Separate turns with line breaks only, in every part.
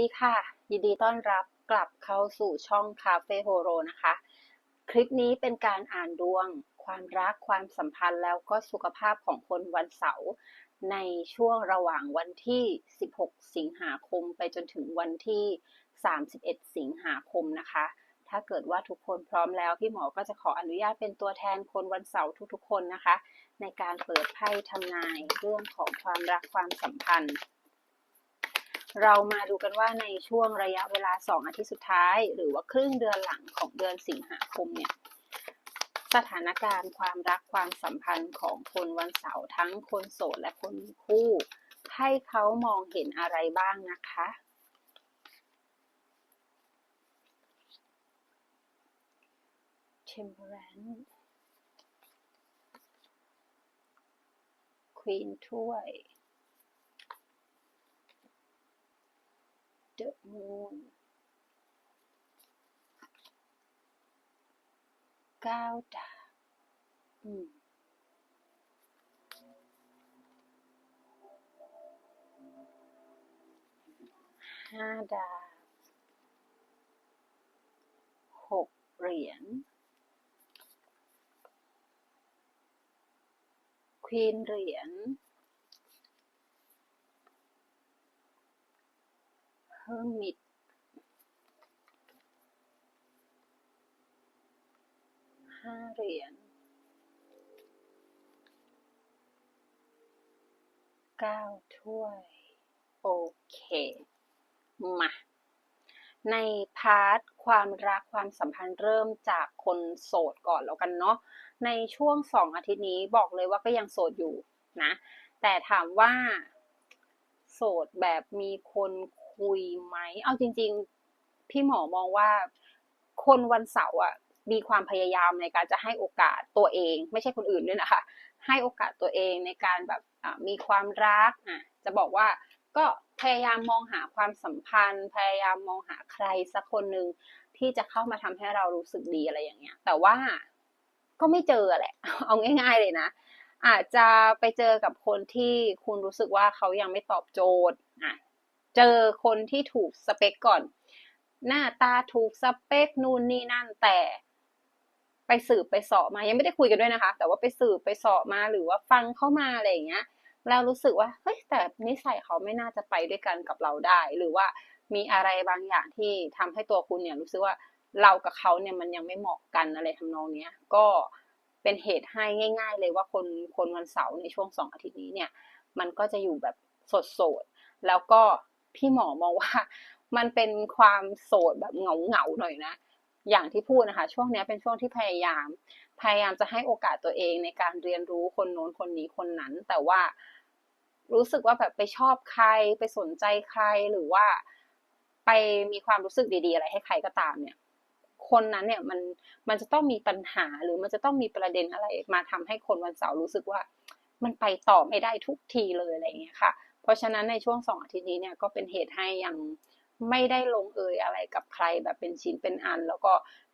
ดีค่ะ ยินดีต้อนรับกลับเข้าสู่ช่องคาเฟ่โฮโรนะคะ คลิปนี้เป็นการอ่านดวง ความรักความสัมพันธ์แล้วก็สุขภาพของคนวันเสาร์ในช่วงระหว่างวันที่ 16 สิงหาคมไปจนถึงวันที่ 31 สิงหาคมนะคะ ถ้าเกิดว่าทุกคนพร้อมแล้ว พี่หมอก็จะขออนุญาตเป็นตัวแทนคนวันเสาร์ทุกๆ คนนะคะ ในการเปิดไพ่ทำนายเรื่องของความรักความสัมพันธ์ เรามาดูกันว่าในช่วงระยะเวลา 2 อาทิตย์สุดท้าย หรือว่าครึ่งเดือนหลังของเดือนสิงหาคมเนี่ยสถานการณ์ความรักความสัมพันธ์ของคนวันเสาร์ทั้งคนโสดและคนมีคู่ ให้เขามองเห็นอะไรบ้างนะคะ Temperance Queen ถ้วย The Moon เก้าดาบอืมห้าดาบหกเหรียญ ควีนเหรียญ เฮอร์มิตห้าเหรียญเก้าถ้วย โอเค มา ในพาร์ทความรักความสัมพันธ์เริ่มจากคนโสดก่อนแล้วกันเนาะในช่วงสองอาทิตย์นี้บอกเลยว่าก็ยังโสดอยู่นะ แต่ถามว่า โสดแบบมีคน คุยไหม เอาจริง ๆ พี่หมอมองว่าคนวันเสาร์อะมีความพยายามในการจะให้โอกาสตัวเอง ไม่ใช่คนอื่นด้วยนะคะ ให้โอกาสตัวเองในการแบบมีความรักอะจะบอกว่าก็พยายามมองหาความสัมพันธ์ พยายามมองหาใครสักคนหนึ่งที่จะเข้ามาทำให้เรารู้สึกดีอะไรอย่างเงี้ย แต่ว่าก็ไม่เจอแหละ เอาง่าย ๆ เลยนะ อาจจะไปเจอกับคนที่คุณรู้สึกว่าเขายังไม่ตอบโจทย์อะ เจอคนที่ถูกสเปคก่อน หน้าตาถูกสเปคนู่นนี่นั่นแต่ ไปสืบไปสอบมายังไม่ได้คุยกันด้วยนะคะ แต่ว่าไปสืบไปสอบมาหรือว่าฟังเข้ามาอะไรอย่างเงี้ยแล้วรู้สึกว่าเฮ้ยแต่นิสัยเขาไม่น่าจะไปด้วยกันกับเราได้ หรือว่ามีอะไรบางอย่างที่ทำให้ตัวคุณเนี่ยรู้สึกว่าเรากับเขาเนี่ยมันยังไม่เหมาะกันอะไรทำนองเนี้ยก็เป็นเหตุให้ง่าย ๆ เลยว่าคนคนวันเสาร์ในช่วงสองอาทิตย์นี้เนี่ย มันก็จะอยู่แบบสดๆแล้วก็ พี่หมอมองว่ามันเป็นความโสดแบบเหงาๆหงาหน่อยนะ อย่างที่พูดนะคะ ช่วงนี้เป็นช่วงที่พยายาม พยายามจะให้โอกาสตัวเองในการเรียนรู้คนโน้นคนนี้คนนั้น แต่ว่ารู้สึกว่าแบบไปชอบใครไปสนใจใครหรือว่าไปมีความรู้สึกดีๆ อะไรให้ใครก็ตามเนี่ย คนนั้นเนี่ยมันมันจะต้องมีปัญหาหรือมันจะต้องมีประเด็นอะไรมาทำให้คนวันเสาร์รู้สึกว่า มันไปต่อไม่ได้ทุกทีเลยอะไรเงี้ยค่ะ เพราะฉะนั้นในช่วงสองอาทิตย์นี้เนี่ยก็เป็นเหตุให้ยังไม่ได้ลงเอยอะไรกับใครแบบเป็นชิ้นเป็นอัน แล้วก็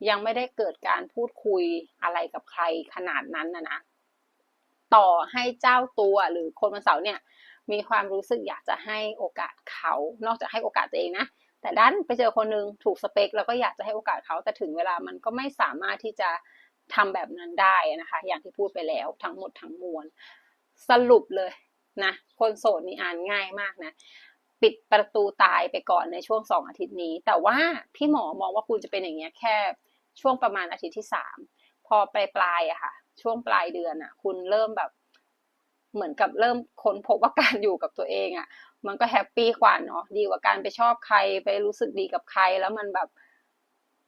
ยังไม่ได้เกิดการพูดคุยอะไรกับใครขนาดนั้นนะนะต่อให้เจ้าตัวหรือคนวันเสาร์เนี่ย มีความรู้สึกอยากจะให้โอกาสเขา นอกจากให้โอกาสตัวเองนะแต่ดันไปเจอคนนึงถูกสเปค แล้วก็อยากจะให้โอกาสเขาแต่ถึงเวลามันก็ไม่สามารถที่จะทำแบบนั้นได้นะคะ อย่างที่พูดไปแล้วทั้งหมดทั้งมวลสรุปเลย นะ คนโสดนี่อ่านง่ายมากนะ ปิดประตูตายไปก่อนในช่วงสองอาทิตย์นี้ แต่ว่าพี่หมอมองว่าคุณจะเป็นอย่างเงี้ยแค่ช่วงประมาณอาทิตย์ที่สามพอปลายปลายอะค่ะ ช่วงปลายเดือนอะคุณเริ่มแบบเหมือนกับเริ่มค้นพบว่าการอยู่กับตัวเองอะมันก็แฮปปี้กว่าเนาะดีกว่าการไปชอบใครไปรู้สึกดีกับใครแล้วมันแบบ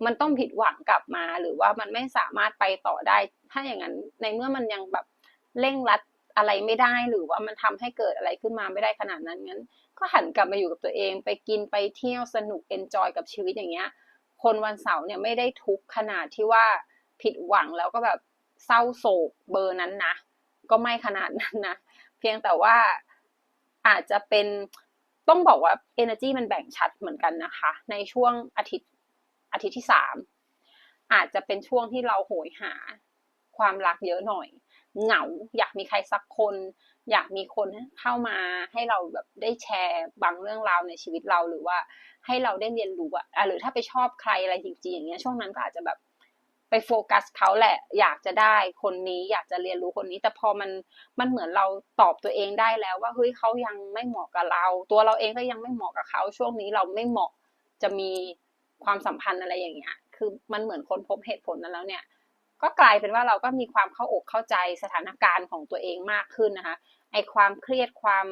มันต้องผิดหวังกลับมา หรือว่ามันไม่สามารถไปต่อได้ ถ้าอย่างนั้นในเมื่อมันยังแบบเร่งรัด อะไรไม่ได้หรือว่ามันทำให้เกิดอะไรขึ้นมาไม่ได้ขนาดนั้นงั้น ก็หันกลับมาอยู่กับตัวเอง ไปกินไปเที่ยวสนุกเอนจอยกับชีวิตอย่างเงี้ย คนวันเสาร์เนี่ยไม่ได้ทุกขนาดที่ว่าผิดหวังแล้วก็แบบเศร้าโศกเบอร์นั้นนะก็ไม่ขนาดนั้นนะเพียงแต่ว่าอาจจะเป็นต้องบอกว่า energy มันแบ่งชัดเหมือนกันนะคะ ในช่วงอาทิตย์อาทิตย์ที่สามอาจจะเป็นช่วงที่เราโหยหาความรักเยอะหน่อย เหงา อยากมีใครสักคน อยากมีคนเข้ามาให้เราแบบได้แชร์บางเรื่องราวในชีวิตเราหรือว่าให้เราได้เรียนรู้อะหรือถ้าไปชอบใครอะไรจริงๆอย่างเงี้ยช่วงนั้นก็อาจจะแบบไปโฟกัสเขาแหละ อยากจะได้คนนี้อยากจะเรียนรู้คนนี้ แต่พอมันมันเหมือนเราตอบตัวเองได้แล้วว่าเฮ้ยเขายังไม่เหมาะกับเรา ตัวเราเองก็ยังไม่เหมาะกับเขา ช่วงนี้เราไม่เหมาะจะมีความสัมพันธ์อะไรอย่างเงี้ย คือมันเหมือนคนพบเหตุผลนั้นแล้วเนี่ย ก็กลายเป็นว่าเราก็มีความเข้าอกเข้าใจสถานการณ์ของตัวเองมากขึ้นนะคะไอความเครียดความ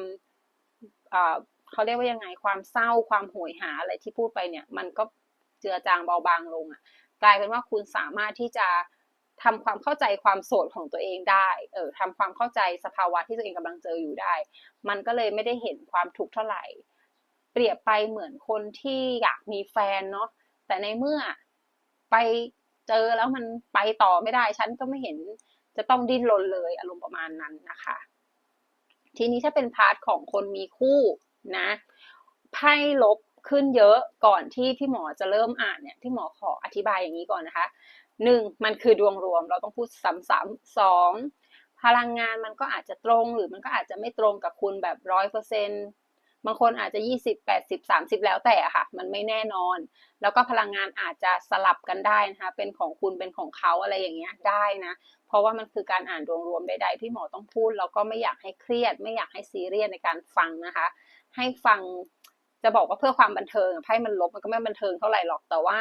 เขาเรียกว่ายังไงความเศร้าความโหยหาอะไรที่พูดไปเนี่ย มันก็เจือจางเบาบางลงอะ่ะ กลายเป็นว่าคุณสามารถที่จะทำความเข้าใจความโสดของตัวเองได้ เออทำความเข้าใจสภาวะที่ตัวเองกำลังเจออยู่ได้ มันก็เลยไม่ได้เห็นความทุกข์เท่าไหร่ เปรียบไปเหมือนคนที่อยากมีแฟนเนาะ แต่ในเมื่อไป เจอแล้วมันไปต่อไม่ได้ ฉันก็ไม่เห็นจะต้องดิ้นรนเลยอารมณ์ประมาณนั้นนะคะ ทีนี้ถ้าเป็นพาร์ทของคนมีคู่นะไพ่ลบขึ้นเยอะก่อนที่พี่หมอจะเริ่มอ่านเนี่ยพี่หมอขออธิบายอย่างนี้ก่อนนะคะหนึ่งมันคือดวงรวมเราต้องพูดซ้ำๆสองพลังงานมันก็อาจจะตรงหรือมันก็อาจจะไม่ตรงกับคุณแบบร้อยเปอร์เซ็นต์ บางคนอาจจะยี่สิบแปดสิบสามสิบแล้วแต่ค่ะ มันไม่แน่นอน แล้วก็พลังงานอาจจะสลับกันได้นะคะ เป็นของคุณเป็นของเขาอะไรอย่างเงี้ยได้นะ เพราะว่ามันคือการอ่านดวงรวมใดๆที่หมอต้องพูด แล้วก็ไม่อยากให้เครียด ไม่อยากให้ซีเรียสในการฟังนะคะ ให้ฟังจะบอกว่าเพื่อความบันเทิงไพ่มันลบมันก็ไม่บันเทิงเท่าไหร่หรอกแต่ว่า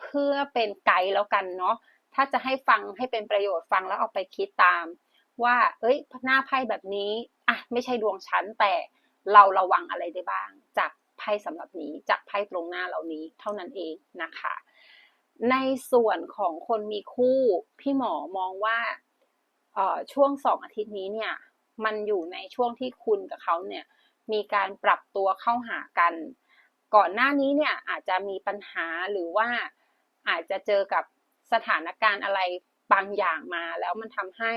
เพื่อเป็นไกด์แล้วกันเนาะถ้าจะให้ฟังให้เป็นประโยชน์ฟังแล้วเอาไปคิดตาม ว่า เอ้ยหน้าไพ่แบบนี้อะไม่ใช่ดวงชั้นแต่ เราระวังอะไรได้บ้าง จากไพ่สำหรับนี้ จากไพ่ตรงหน้าเหล่านี้เท่านั้นเองนะคะ ในส่วนของคนมีคู่พี่หมอมองว่าช่วงสองอาทิตย์นี้เนี่ย มันอยู่ในช่วงที่คุณกับเขาเนี่ยมีการปรับตัวเข้าหากัน ก่อนหน้านี้เนี่ยอาจจะมีปัญหาหรือว่าอาจจะเจอกับสถานการณ์อะไรบางอย่างมา แล้วมันทำให้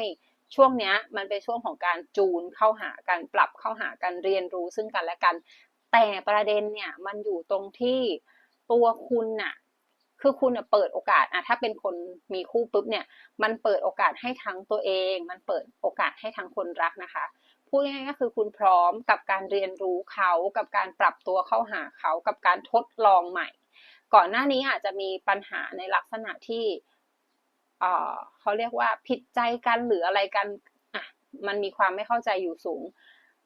ช่วงนี้มันเป็นช่วงของการจูนเข้าหากันปรับเข้าหากันเรียนรู้ซึ่งกันและกัน แต่ประเด็นเนี่ยมันอยู่ตรงที่ตัวคุณน่ะคือคุณเปิดโอกาสอะถ้าเป็นคนมีคู่ปุ๊บเนี่ย มันเปิดโอกาสให้ทั้งตัวเอง มันเปิดโอกาสให้ทั้งคนรักนะคะ พูดง่ายๆก็คือคุณพร้อมกับการเรียนรู้เขากับการปรับตัวเข้าหาเขากับการทดลองใหม่ ก่อนหน้านี้อาจจะมีปัญหาในลักษณะที่ เขาเรียกว่าผิดใจกันหรืออะไรกันอะมันมีความไม่เข้าใจอยู่สูง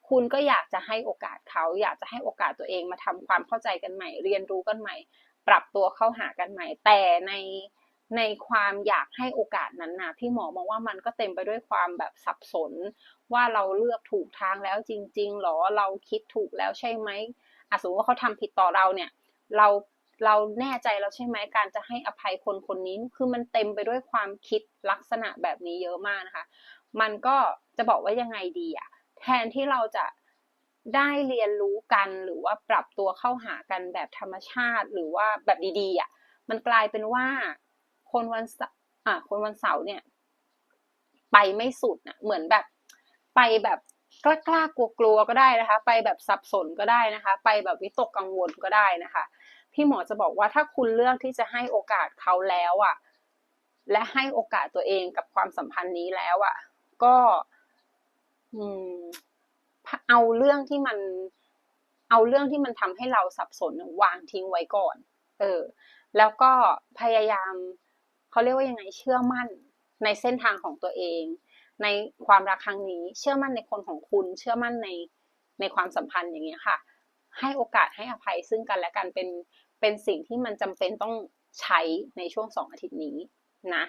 คุณก็อยากจะให้โอกาสเขาอยากจะให้โอกาสตัวเองมาทำความเข้าใจกันใหม่ เรียนรู้กันใหม่ ปรับตัวเข้าหากันใหม่ แต่ในในความอยากให้โอกาสนั้นนะพี่หมอมองว่ามันก็เต็มไปด้วยความแบบสับสน ว่าเราเลือกถูกทางแล้วจริงๆหรอเราคิดถูกแล้วใช่ไหมอะสมมติว่าเขาทำผิดต่อเราเนี่ย เรา เราแน่ใจแล้วใช่ไหมการจะให้อภัยคนคนนี้ คือมันเต็มไปด้วยความคิดลักษณะแบบนี้เยอะมากนะคะ มันก็จะบอกว่ายังไงดีอะแทนที่เราจะได้เรียนรู้กันหรือว่าปรับตัวเข้าหากันแบบธรรมชาติหรือว่าแบบดีๆอะมันกลายเป็นว่าคนวันอ่าคนวันเสาร์เนี่ย ไปไม่สุดนะเหมือนแบบไปแบบกล้ากล้ากลัวกลัวก็ได้นะคะ ไปแบบสับสนก็ได้นะคะ ไปแบบวิตกกังวลก็ได้นะคะ พี่หมอจะบอกว่าถ้าคุณเลือกที่จะให้โอกาสเขาแล้วอะ่ะ และให้โอกาสตัวเองกับความสัมพันธ์นี้แล้วอะ่ะ ก็อืมเอาเรื่องที่มัน เอาเรื่องที่มันทำให้เราสับสนวางทิ้งไว้ก่อน เออ แล้วก็พยายามเขาเรียกว่ายังไงเชื่อมั่นในเส้นทางของตัวเอง ในความรักครั้งนี้ เชื่อมั่นในคนของคุณ เชื่อมั่นในในความสัมพันธ์อย่างเงี้ยค่ะ ให้โอกาสให้อภัยซึ่งกันและกันเป็น เป็นสิ่งที่มันจำเป็นต้องใช้ในช่วงสองอาทิตย์นี้นะ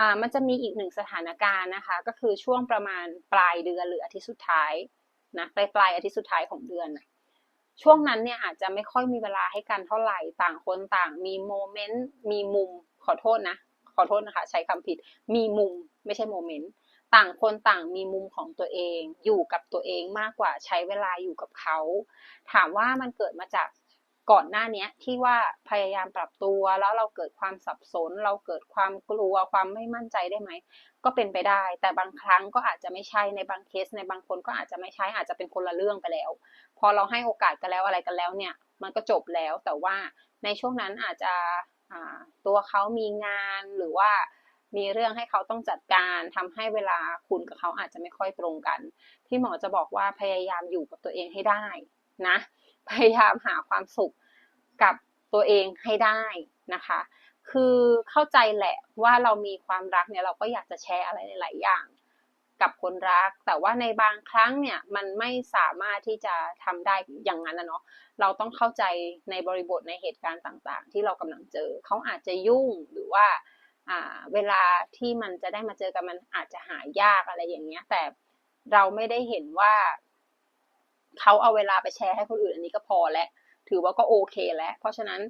อ่ามันจะมีอีกหนึ่งสถานการณ์นะคะ ก็คือช่วงประมาณปลายเดือนหรืออาทิตย์สุดท้ายนะปลายปลายอาทิตย์สุดท้ายของเดือนนะช่วงนั้นเนี่ยอาจจะไม่ค่อยมีเวลาให้กันเท่าไหร่ต่างคนต่างมีโมเมนต์มีมุมขอโทษนะ ขอโทษนะคะ ใช้คำผิดมีมุมไม่ใช่โมเมนต์ต่างคนต่างมีมุมของตัวเอง อยู่กับตัวเองมากกว่าใช้เวลาอยู่กับเขา ถามว่ามันเกิดมาจาก ก่อนหน้านี้ที่ว่าพยายามปรับตัวแล้วเราเกิดความสับสน เราเกิดความกลัวความไม่มั่นใจได้ไหมก็เป็นไปได้ แต่บางครั้งก็อาจจะไม่ใช่ในบางเคส ในบางคนก็อาจจะไม่ใช่อาจจะเป็นคนละเรื่องไปแล้ว พอเราให้โอกาสกันแล้วอะไรกันแล้วเนี่ยมันก็จบแล้วแต่ว่าในช่วงนั้นอาจจะตัวเขามีงานหรือว่ามีเรื่องให้เขาต้องจัดการทำให้เวลาคุณกับเขาอาจจะไม่ค่อยตรงกันพี่หมอจะบอกว่าพยายามอยู่กับตัวเองให้ได้ นะ พยายามหาความสุขกับตัวเองให้ได้นะคะ คือเข้าใจแหละว่าเรามีความรักเนี่ยเราก็อยากจะแชร์อะไรหลายอย่าง กับคนรัก แต่ว่าในบางครั้งเนี่ยมันไม่สามารถที่จะทำได้อย่างนั้นนะเนาะ เราต้องเข้าใจในบริบทในเหตุการณ์ต่างๆ ที่เรากำลังเจอ เขาอาจจะยุ่งหรือว่าเวลาที่มันจะได้มาเจอกันมันอาจจะหายากอะไรอย่างเงี้ย แต่เราไม่ได้เห็นว่า เขาเอาเวลาไปแชร์ให้คนอื่นอันนี้ก็พอแล้วถือว่าก็โอเคแล้ว เพราะฉะนั้น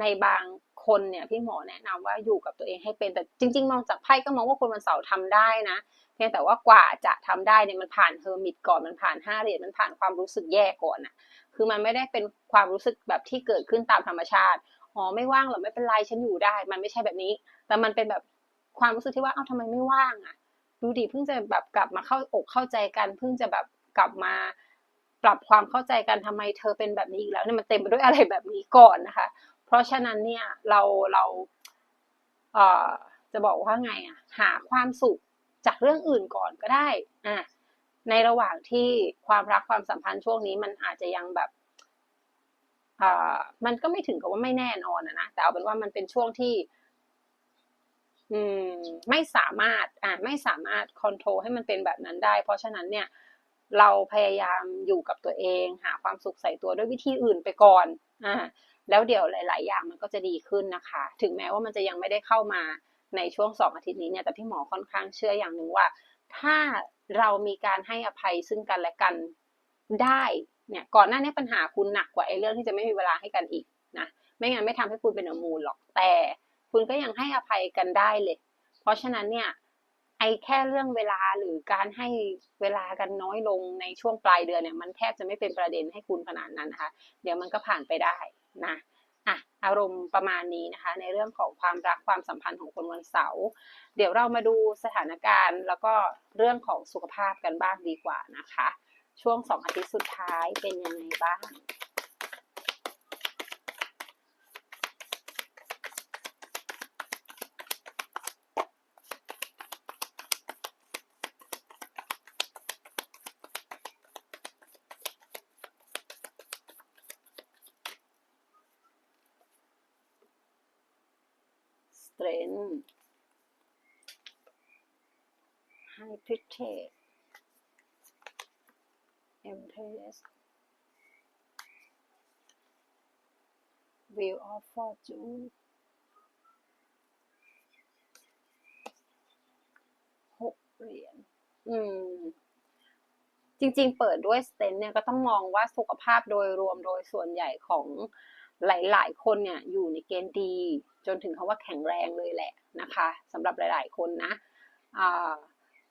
ในบางคนเนี่ยพี่หมอแนะนำว่าอยู่กับตัวเองให้เป็นแต่จริง ๆ มองจากไพ่ก็มองว่าคนวันเสาร์ทำได้นะ เพียงแต่ว่ากว่าจะทำได้เนี่ยมันผ่านเฮอร์มิตก่อนมันผ่านห้าเหรียญมันผ่านความรู้สึกแย่ก่อนอะคือมันไม่ได้เป็นความรู้สึกแบบที่เกิดขึ้นตามธรรมชาติอ๋อไม่ว่างหรอไม่เป็นไรฉันอยู่ได้ มันไม่ใช่แบบนี้ แต่มันเป็นแบบความรู้สึกที่ว่าเอ้าทำไมไม่ว่างอะดูดิเพิ่งจะแบบกลับมาเข้าอกเข้าใจกันเพิ่งจะแบบกลับมา ปรับความเข้าใจกันทำไมเธอเป็นแบบนี้อีกแล้วเนี่ยมันเต็มไปด้วยอะไรแบบนี้ก่อนนะคะ เพราะฉะนั้นเนี่ยเราเราเอ่อจะบอกว่าไงอะหาความสุขจากเรื่องอื่นก่อนก็ได้อะในระหว่างที่ความรักความสัมพันธ์ช่วงนี้มันอาจจะยังแบบอ่ามันก็ไม่ถึงกับว่าไม่แน่นอนนะแต่เอาเป็นว่ามันเป็นช่วงที่ อืม ไม่สามารถ อ่าไม่สามารถคอนโทรลให้มันเป็นแบบนั้นได้ เพราะฉะนั้นเนี่ย เราพยายามอยู่กับตัวเอง หาความสุขใส่ตัวด้วยวิธีอื่นไปก่อนอ่าแล้วเดี๋ยวหลาย ๆ อย่างมันก็จะดีขึ้นนะคะ ถึงแม้ว่ามันจะยังไม่ได้เข้ามาในช่วงสองอาทิตย์นี้เนี่ยแต่พี่หมอค่อนข้างเชื่ออย่างหนึ่งว่า ถ้าเรามีการให้อภัยซึ่งกันและกันได้เนี่ยก่อนหน้านี้ปัญหาคุณหนักกว่าไอ้เรื่องที่จะไม่มีเวลาให้กันอีกนะไม่งั้นไม่ทำให้คุณเป็นอมูลหรอกแต่ คุณก็ยังให้อภัยกันได้เลย เพราะฉะนั้นเนี่ย ไอ้แค่เรื่องเวลาหรือการให้เวลากันน้อยลงในช่วงปลายเดือนเนี่ย มันแทบจะไม่เป็นประเด็นให้คุณขนาดนั้นนะคะ เดี๋ยวมันก็ผ่านไปได้นะอะอารมณ์ประมาณนี้นะคะ ในเรื่องของความรักความสัมพันธ์ของคนวันเสาร์เดี๋ยวเรามาดูสถานการณ์ แล้วก็เรื่องของสุขภาพกันบ้างดีกว่านะคะ ช่วงสองอาทิตย์สุดท้ายเป็นยังไงบ้าง strength high protect empress wheel of fortune หกเหรียญอืม จริงๆ เปิดด้วยสเตนเนี่ยก็ต้องมองว่าสุขภาพโดยรวมโดยส่วนใหญ่ของ หลาย ๆ คนเนี่ยอยู่ในเกณฑ์ดี จนถึงคาว่าแข็งแรงเลยแหละนะคะสำหรับหลาย ๆ คนนะอา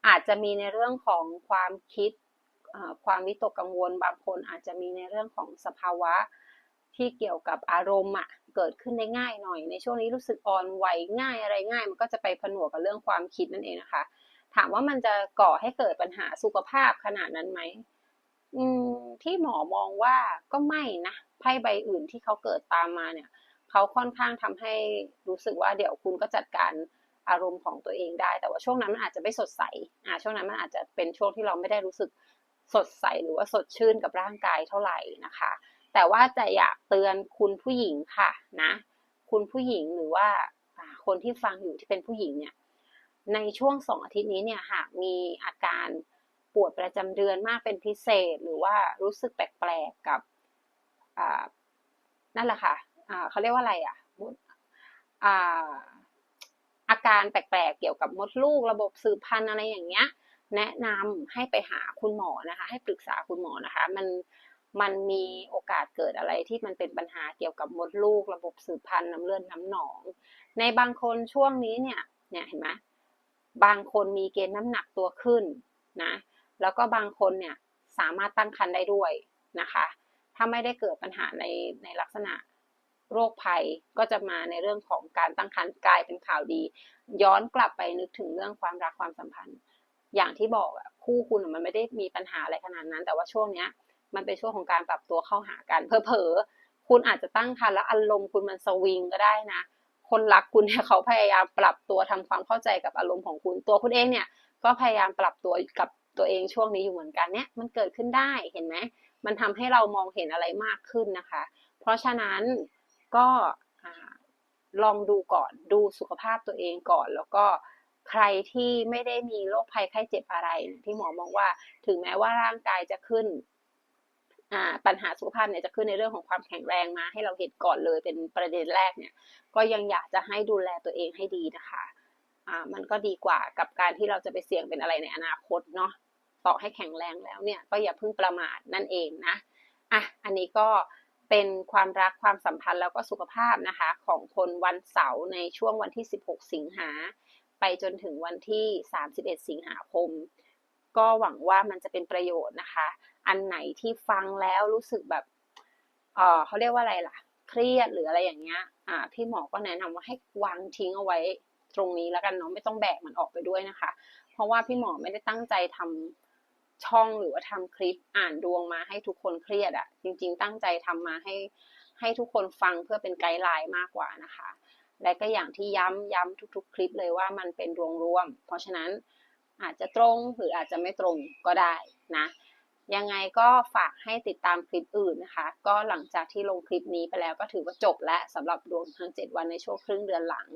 อาจจะมีในเรื่องของความคิดความวิตกกังวล บางคนอาจจะมีในเรื่องของสภาวะที่เกี่ยวกับอารมณ์อะเกิดขึ้นได้ง่ายหน่อย ในช่วงนี้รู้สึกอ่อนไหวง่ายอะไรง่าย มันก็จะไปผนวกกับเรื่องความคิดนั่นเองนะคะ ถามว่ามันจะก่อให้เกิดปัญหาสุขภาพขนาดนั้นไหมที่หมอมองว่าก็ไม่นะ พ่ใบอื่นที่เขาเกิดตามมาเนี่ยเขาค่อนข้างทำให้รู้สึกว่าเดี๋ยวคุณก็จัดการอารมณ์ของตัวเองได้ แต่ว่าช่วงนั้นมันอาจจะไม่สดใสอ่าช่วงนั้นมันอาจจะเป็นช่วงที่เราไม่ได้รู้สึกสดใสหรือว่าสดชื่นกับร่างกายเท่าไหร่นะคะ แต่ว่าจะอยากเตือนคุณผู้หญิงค่ะนะคุณผู้หญิงหรือว่าคนที่ฟังอยู่ที่เป็นผู้หญิงเนี่ยในช่วงสองอาทิตย์นี้เนี่ยหากมีอาการปวดประจำเดือนมากเป็นพิเศษ หรือว่ารู้สึกแปลกๆกับ นั่นแหละค่ะเขาเรียกว่าอะไรอะอาการแปลกๆ เกี่ยวกับมดลูกระบบสืบพันธุ์อะไรอย่างเงี้ย แนะนำให้ไปหาคุณหมอนะคะ ให้ปรึกษาคุณหมอนะคะ มันมันมีโอกาสเกิดอะไรที่มันเป็นปัญหาเกี่ยวกับมดลูก ระบบสืบพันธุ์น้ำเลือดน้ำหนอง ในบางคนช่วงนี้เนี่ยเนี่ยเห็นไหมบางคนมีเกณฑ์น้ำหนักตัวขึ้นนะแล้วก็บางคนเนี่ยสามารถตั้งครรภ์ได้ด้วยนะคะ ถ้าไม่ได้เกิดปัญหาในในลักษณะโรคภัยก็จะมาในเรื่องของการตั้งครรภ์กลายเป็นข่าวดี ย้อนกลับไปนึกถึงเรื่องความรักความสัมพันธ์ อย่างที่บอกอะคู่คุณมันไม่ได้มีปัญหาอะไรขนาดนั้น แต่ว่าช่วงเนี้ย มันเป็นช่วงของการปรับตัวเข้าหากันเพอเพอคุณอาจจะตั้งครรภ์แล้วอารมณ์คุณมันสวิงก็ได้นะคนรักคุณเนี่ยเขาพยายามปรับตัวทำความเข้าใจกับอารมณ์ของคุณตัวคุณเองเนี่ย ก็พยายามปรับตัวกับตัวเองช่วงนี้อยู่เหมือนกันเนี่ยมันเกิดขึ้นได้เห็นไหม มันทำให้เรามองเห็นอะไรมากขึ้นนะคะ เพราะฉะนั้นก็ลองดูก่อนดูสุขภาพตัวเองก่อน แล้วก็ใครที่ไม่ได้มีโรคภัยไข้เจ็บอะไร ที่หมอมองว่าถึงแม้ว่าร่างกายจะขึ้นปัญหาสุขภาพเนี่ยจะขึ้นในเรื่องของความแข็งแรงมา ให้เราเห็นก่อนเลยเป็นประเด็นแรกเนี่ย ก็ยังอยากจะให้ดูแลตัวเองให้ดีนะคะอ่ามันก็ดีกว่ากับการที่เราจะไปเสี่ยงเป็นอะไรในอนาคตเนาะ ต่อให้แข็งแรงแล้วเนี่ยก็อย่าเพิ่งประมาทนั่นเองนะอะอันนี้ก็เป็นความรักความสัมพันธ์แล้วก็สุขภาพนะคะของคนวันเสาร์ในช่วงวันที่ 16 สิงหาไปจนถึงวันที่ 31 สิงหาคม ก็หวังว่ามันจะเป็นประโยชน์นะคะ อันไหนที่ฟังแล้วรู้สึกแบบเออเขาเรียกว่าอะไรล่ะ เครียดหรืออะไรอย่างเงี้ยอ่าพี่หมอก็แนะนำว่าให้วางทิ้งเอาไว้ตรงนี้แล้วกันเนาะไม่ต้องแบกมันออกไปด้วยนะคะ เพราะว่าพี่หมอไม่ได้ตั้งใจทำ ช่องหรือว่าทำคลิปอ่านดวงมาให้ทุกคนเครียดอะจริง ๆ ตั้งใจทำมาให้ให้ทุกคนฟังเพื่อเป็นไกด์ไลน์มากกว่านะคะ และก็อย่างที่ย้ำย้ำทุก ๆ คลิปเลยว่ามันเป็นดวงรวม เพราะฉะนั้นอาจจะตรงหรืออาจจะไม่ตรงก็ได้นะ ยังไงก็ฝากให้ติดตามคลิปอื่นนะคะ ก็หลังจากที่ลงคลิปนี้ไปแล้วก็ถือว่าจบและสำหรับดวงทั้ง 7 วันในช่วงครึ่งเดือนหลัง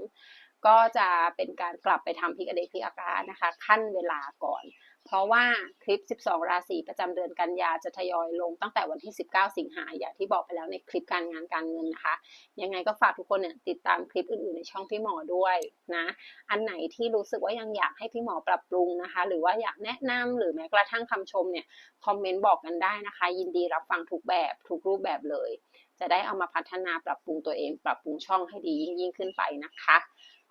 ก็จะเป็นการกลับไปทำพิกอเดพิอาการนะคะ ขั้นเวลาก่อน เพราะว่าคลิป 12 ราศีประจำเดือนกันยาจะทยอยลงตั้งแต่วันที่ 19 สิงหาอย่างที่บอกไปแล้วในคลิปการงานการเงินนะคะ ยังไงก็ฝากทุกคนเนี่ยติดตามคลิปอื่นๆในช่องพี่หมอด้วยนะ อันไหนที่รู้สึกว่ายังอยากให้พี่หมอปรับปรุงนะคะ หรือว่าอยากแนะนำหรือแม้กระทั่งคำชมเนี่ยคอมเมนต์บอกกันได้นะคะ ยินดีรับฟังทุกแบบทุกรูปแบบเลย จะได้เอามาพัฒนาปรับปรุงตัวเอง ปรับปรุงช่องให้ดียิ่งยิ่งขึ้นไปนะคะ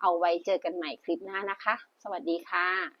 เอาไว้เจอกันใหม่คลิปหน้านะคะ สวัสดีค่ะ